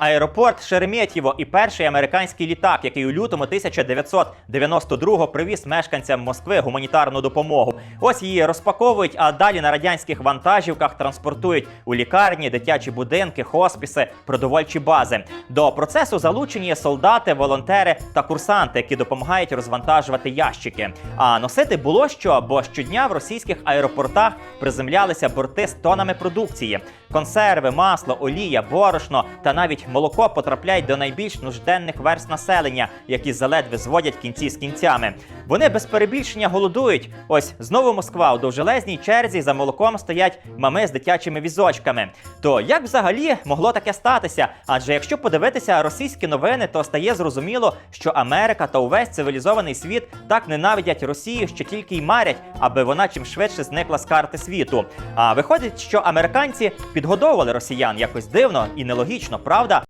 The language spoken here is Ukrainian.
Аеропорт Шереметьєво і перший американський літак, який у лютому 1992-го привіз мешканцям Москви гуманітарну допомогу. Ось її розпаковують, а далі на радянських вантажівках транспортують у лікарні, дитячі будинки, хоспіси, продовольчі бази. До процесу залучені солдати, волонтери та курсанти, які допомагають розвантажувати ящики. А носити було що, бо щодня в російських аеропортах приземлялися борти з тонами продукції. Консерви, масло, олія, борошно та навіть молоко потрапляють до найбільш нужденних верст населення, які заледве зводять кінці з кінцями. Вони без перебільшення голодують. Ось знову Москва у довжелезній черзі за молоком стоять мами з дитячими візочками. То як взагалі могло таке статися? Адже якщо подивитися російські новини, то стає зрозуміло, що Америка та увесь цивілізований світ так ненавидять Росію, що тільки й марять, аби вона чим швидше зникла з карти світу. А виходить, що американці підгодовували росіян якось дивно і нелогічно, правда?